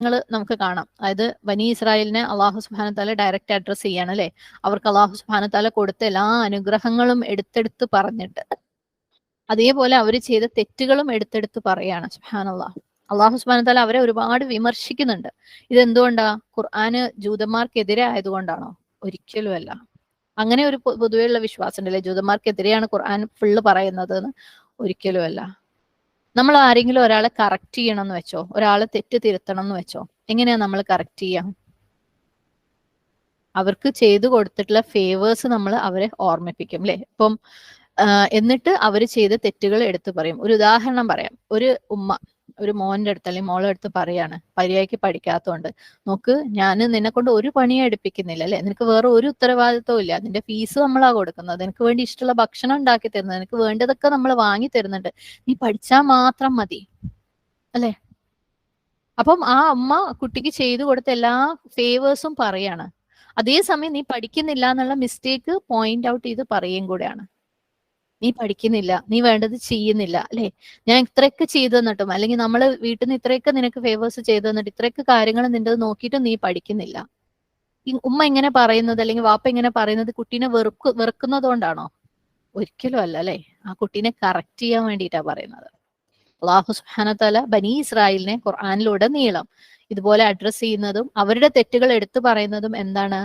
നമുക്ക് കാണാം. അതായത് വനി ഇസ്രായേലിനെ അള്ളാഹു സുബാന താല ഡയറക്റ്റ് അഡ്രസ് ചെയ്യാണ് അല്ലെ? അവർക്ക് അള്ളാഹു സുബാന താല കൊടുത്ത എല്ലാ അനുഗ്രഹങ്ങളും എടുത്തെടുത്ത് പറഞ്ഞിട്ട്. അതേപോലെ അവർ ചെയ്ത തെറ്റുകളും എടുത്തെടുത്ത് പറയാണ്. സുബാനുള്ള അള്ളാഹു സുബാനത്താല താല അവരെ ഒരുപാട് വിമർശിക്കുന്നുണ്ട്. ഇതെന്തുകൊണ്ടാ? ഖുർആന് ജൂതന്മാർക്കെതിരെ ആയതുകൊണ്ടാണോ? ഒരിക്കലുമല്ല അങ്ങനെ ഒരു പൊതുവെയുള്ള വിശ്വാസം ഉണ്ടല്ലേ ജൂതന്മാർക്കെതിരെയാണ് ഖുർആൻ ഫുള്ള് പറയുന്നത് ഒരിക്കലുമല്ല നമ്മൾ ആരെങ്കിലും ഒരാളെ കറക്റ്റ് ചെയ്യണം എന്ന് വെച്ചോ? ഒരാളെ തെറ്റ് തിരുത്തണം എന്ന് വെച്ചോ? എങ്ങനെയാ നമ്മൾ കറക്റ്റ് ചെയ്യാം? അവർക്ക് ചെയ്തു കൊടുത്തിട്ടുള്ള ഫേവേഴ്സ് നമ്മൾ അവരെ ഓർമ്മിപ്പിക്കും അല്ലെ ഇപ്പം എന്നിട്ട് അവർ ചെയ്ത തെറ്റുകൾ എടുത്തു പറയും. ഒരു ഉദാഹരണം പറയാം. ഒരു ഉമ്മ ഒരു മോന്റെ അടുത്ത് അല്ലെങ്കിൽ മോളുടെ അടുത്ത് പറയാണ് പര്യായിക്ക് പഠിക്കാത്തതുകൊണ്ട്. നോക്ക് ഞാൻ നിന്നെ കൊണ്ട് ഒരു പണിയും എടുപ്പിക്കുന്നില്ല അല്ലെ? നിനക്ക് വേറെ ഒരു ഉത്തരവാദിത്വവും ഇല്ല. നിന്റെ ഫീസ് നമ്മളാ കൊടുക്കുന്നത്. നിനക്ക് വേണ്ടി ഇഷ്ടമുള്ള ഭക്ഷണം ഉണ്ടാക്കി തരുന്നത്. നിനക്ക് വേണ്ടതൊക്കെ നമ്മൾ വാങ്ങി തരുന്നുണ്ട്. നീ പഠിച്ചാൽ മാത്രം മതി അല്ലെ? അപ്പം ആ അമ്മ കുട്ടിക്ക് ചെയ്തു കൊടുത്ത എല്ലാ ഫേവേഴ്സും പറയാണ്. അതേസമയം നീ പഠിക്കുന്നില്ല എന്നുള്ള മിസ്റ്റേക്ക് പോയിന്റ് ഔട്ട് ചെയ്ത് പറയുകയും കൂടെയാണ്. നീ പഠിക്കുന്നില്ല നീ വേണ്ടത് ചെയ്യുന്നില്ല അല്ലെ? ഞാൻ ഇത്രയൊക്കെ ചെയ്തു തന്നിട്ടും അല്ലെങ്കിൽ നമ്മൾ വീട്ടിൽ നിന്ന് ഇത്രയൊക്കെ നിനക്ക് ഫേവേഴ്സ് ചെയ്തു തന്നിട്ട് ഇത്രയൊക്കെ കാര്യങ്ങൾ നിന്റെ നോക്കിയിട്ടും നീ പഠിക്കുന്നില്ല. ഉമ്മ ഇങ്ങനെ പറയുന്നത് അല്ലെങ്കിൽ വാപ്പ ഇങ്ങനെ പറയുന്നത് കുട്ടീനെ വെറുക്ക് വെറുക്കുന്നതുകൊണ്ടാണോ? ഒരിക്കലും അല്ല അല്ലെ? ആ കുട്ടീനെ കറക്റ്റ് ചെയ്യാൻ വേണ്ടിയിട്ടാ പറയുന്നത്. അള്ളാഹു സുഹാനത്തല ബനി ഇസ്രായേലിനെ ഖുർആാനിലൂടെ നീളം ഇതുപോലെ അഡ്രസ് ചെയ്യുന്നതും അവരുടെ തെറ്റുകൾ എടുത്തു പറയുന്നതും എന്താണ്?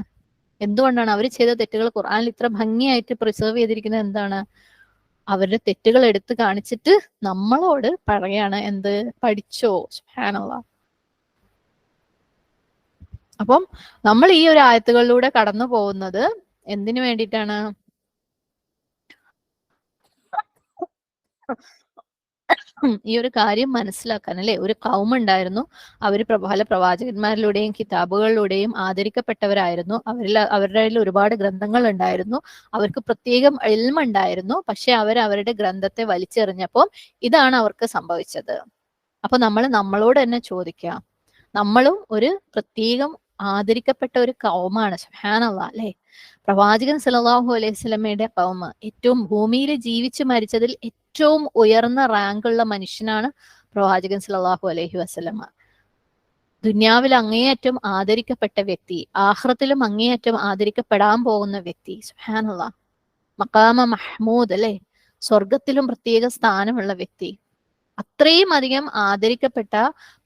എന്തുകൊണ്ടാണ് അവർ ചെയ്ത തെറ്റുകൾ ഖുർആാനിൽ ഇത്ര ഭംഗിയായിട്ട് പ്രിസർവ് ചെയ്തിരിക്കുന്നത് എന്താണ്? അവരുടെ തെറ്റുകൾ എടുത്തു കാണിച്ചിട്ട് നമ്മളോട് പറയാണ് എന്ത് പഠിച്ചോ? ഹാനുള്ള അപ്പം നമ്മൾ ഈ ഒരു ആയത്തുകളിലൂടെ കടന്നു പോകുന്നത് എന്തിനു വേണ്ടിയിട്ടാണ്? ഈ ഒരു കാര്യം മനസ്സിലാക്കാൻ അല്ലെ? ഒരു കൗമുണ്ടായിരുന്നു. അവർ പല പ്രവാചകന്മാരിലൂടെയും കിതാബുകളിലൂടെയും ആദരിക്കപ്പെട്ടവരായിരുന്നു. അവരിൽ അവരുടെ ഒരുപാട് ഗ്രന്ഥങ്ങൾ ഉണ്ടായിരുന്നു അവർക്ക് പ്രത്യേകം എൽമുണ്ടായിരുന്നു. പക്ഷെ അവർ അവരുടെ ഗ്രന്ഥത്തെ വലിച്ചെറിഞ്ഞപ്പോൾ ഇതാണ് അവർക്ക് സംഭവിച്ചത്. അപ്പൊ നമ്മൾ നമ്മളോട് തന്നെ ചോദിക്കാം നമ്മളും ഒരു പ്രത്യേകം ആദരിക്കപ്പെട്ട ഒരു കൗമാണ് സുഹാനല്ല അല്ലെ? പ്രവാചകൻ സലാഹു അലൈഹി സ്വലമയുടെ കൗമ ഏറ്റവും ഭൂമിയിൽ ജീവിച്ച് മരിച്ചതിൽ ഏറ്റവും ഉയർന്ന റാങ്കുള്ള മനുഷ്യനാണ് പ്രവാചകൻ സലാഹു അലൈഹി വസ്ലമ ദുന്യാവിൽ അങ്ങേയറ്റം ആദരിക്കപ്പെട്ട വ്യക്തി ആഹ്റത്തിലും അങ്ങേയറ്റം ആദരിക്കപ്പെടാൻ പോകുന്ന വ്യക്തി സുഹാനുള്ള മക്കാമ മഹ്മൂദ് അല്ലെ? സ്വർഗത്തിലും പ്രത്യേക സ്ഥാനമുള്ള വ്യക്തി. അത്രയും അധികം ആദരിക്കപ്പെട്ട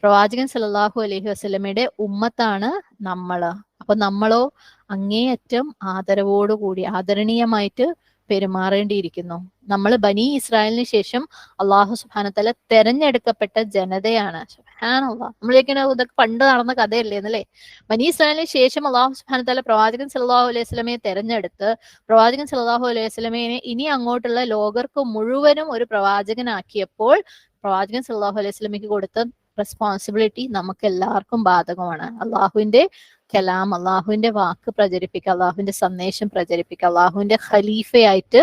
പ്രവാചകൻ സല്ലല്ലാഹു അലൈഹി വസ്ലമയുടെ ഉമ്മത്താണ് നമ്മൾ. അപ്പൊ നമ്മളോ അങ്ങേയറ്റം ആദരവോടുകൂടി ആദരണീയമായിട്ട് പെരുമാറേണ്ടിയിരിക്കുന്നു. നമ്മൾ ബനി ഇസ്രായേലിന് ശേഷം അള്ളാഹു സുബാനത്തല തെരഞ്ഞെടുക്കപ്പെട്ട ജനതയാണ്. നമ്മളിങ്ങനെ ഇതൊക്കെ പണ്ട് നടന്ന കഥയല്ലേ എന്നല്ലേ ബനി ഇസ്രായേലിന് ശേഷം അള്ളാഹു സുബാനത്തല പ്രവാചകൻ സല്ലല്ലാഹു അലൈഹി സ്വലമയെ തെരഞ്ഞെടുത്ത് പ്രവാചകൻ സല്ലല്ലാഹു അലൈഹി സ്വലമയെ ഇനി അങ്ങോട്ടുള്ള ലോകർക്ക് മുഴുവനും ഒരു പ്രവാചകനാക്കിയപ്പോൾ പ്രവാചകൻ സല്ലല്ലാഹു അലൈഹി സ്വലമയ്ക്ക് കൊടുത്ത റെസ്പോൺസിബിലിറ്റി നമുക്ക് എല്ലാവർക്കും ബാധകമാണ്. അള്ളാഹുവിന്റെ കലാം അള്ളാഹുവിന്റെ വാക്ക് പ്രചരിപ്പിക്കുക അള്ളാഹുവിന്റെ സന്ദേശം പ്രചരിപ്പിക്കുക അള്ളാഹുവിന്റെ ഖലീഫയായിട്ട്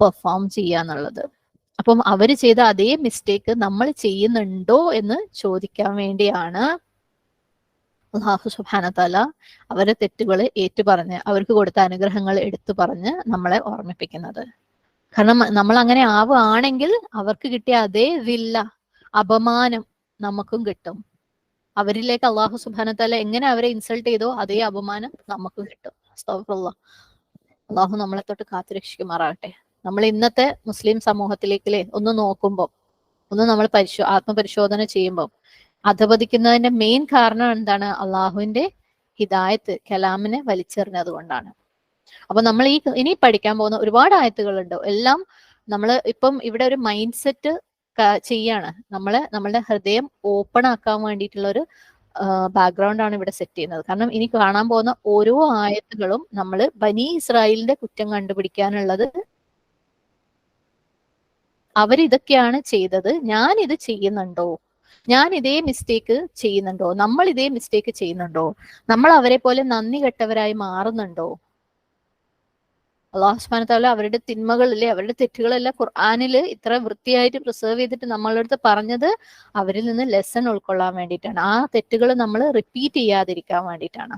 പെർഫോം ചെയ്യുക എന്നുള്ളത്. അപ്പം അവർ ചെയ്ത അതേ മിസ്റ്റേക്ക് നമ്മൾ ചെയ്യുന്നുണ്ടോ എന്ന് ചോദിക്കാൻ വേണ്ടിയാണ് അള്ളാഹു സുബാനത്താല അവരെ തെറ്റുകൾ ഏറ്റുപറഞ്ഞ് അവർക്ക് കൊടുത്ത അനുഗ്രഹങ്ങൾ എടുത്തു പറഞ്ഞ് നമ്മളെ ഓർമ്മിപ്പിക്കുന്നത്. കാരണം നമ്മൾ അങ്ങനെ ആവുകയാണെങ്കിൽ അവർക്ക് കിട്ടിയ അതേ വില്ല അപമാനം നമുക്കും കിട്ടും. അവരിലേക്ക് അള്ളാഹു സുബാനത്താല എങ്ങനെ അവരെ ഇൻസൾട്ട് ചെയ്തോ അതേ അപമാനം നമുക്കും കിട്ടും. അള്ളാഹു നമ്മളെ തൊട്ട് കാത്തുരക്ഷിക്കുമാറാകട്ടെ നമ്മൾ ഇന്നത്തെ മുസ്ലിം സമൂഹത്തിലേക്കിലെ ഒന്ന് നോക്കുമ്പോൾ ഒന്ന് നമ്മൾ പരിശോ ആത്മപരിശോധന ചെയ്യുമ്പോൾ അധപതിക്കുന്നതിന്റെ മെയിൻ കാരണം എന്താണ്? അള്ളാഹുവിന്റെ ഹിദായത്ത് കലാമിനെ വലിച്ചെറിഞ്ഞത് കൊണ്ടാണ്. അപ്പൊ നമ്മൾ ഈ ഇനി പഠിക്കാൻ പോകുന്ന ഒരുപാട് ആയത്തുകളുണ്ട്. എല്ലാം നമ്മൾ ഇപ്പം ഇവിടെ ഒരു മൈൻഡ് സെറ്റ് ചെയ്യാണ്. നമ്മളെ നമ്മളുടെ ഹൃദയം ഓപ്പൺ ആക്കാൻ വേണ്ടിയിട്ടുള്ള ഒരു ബാക്ക്ഗ്രൗണ്ട് ആണ് ഇവിടെ സെറ്റ് ചെയ്യുന്നത്. കാരണം ഇനി കാണാൻ പോകുന്ന ഓരോ ആയത്തുകളും നമ്മൾ ബനി ഇസ്രായേലിന്റെ കുറ്റം കണ്ടുപിടിക്കാനുള്ളത് അവരിതൊക്കെയാണ് ചെയ്തത്. ഞാൻ ഇത് ചെയ്യുന്നുണ്ടോ? ഞാൻ ഇതേ മിസ്റ്റേക്ക് ചെയ്യുന്നുണ്ടോ? നമ്മൾ ഇതേ മിസ്റ്റേക്ക് ചെയ്യുന്നുണ്ടോ? നമ്മൾ അവരെ പോലെ നന്ദി കെട്ടവരായി മാറുന്നുണ്ടോ? അള്ളാഹു സുബ്ഹാനഹു വതആല അവരുടെ തിന്മകളിലെ അവരുടെ തെറ്റുകളെല്ലാം ഖുർആാനിൽ ഇത്ര വൃത്തിയായിട്ട് പ്രിസർവ് ചെയ്തിട്ട് നമ്മളടുത്ത് പറഞ്ഞത് അവരിൽ നിന്ന് ലെസൺ ഉൾക്കൊള്ളാൻ വേണ്ടിയിട്ടാണ്. ആ തെറ്റുകൾ നമ്മൾ റിപ്പീറ്റ് ചെയ്യാതിരിക്കാൻ വേണ്ടിയിട്ടാണ്.